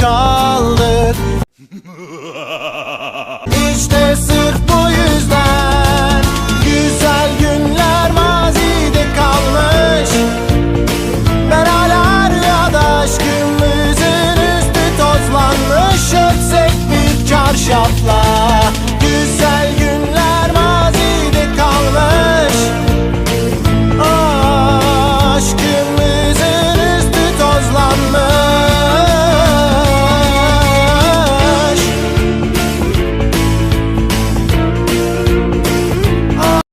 kaldık. işte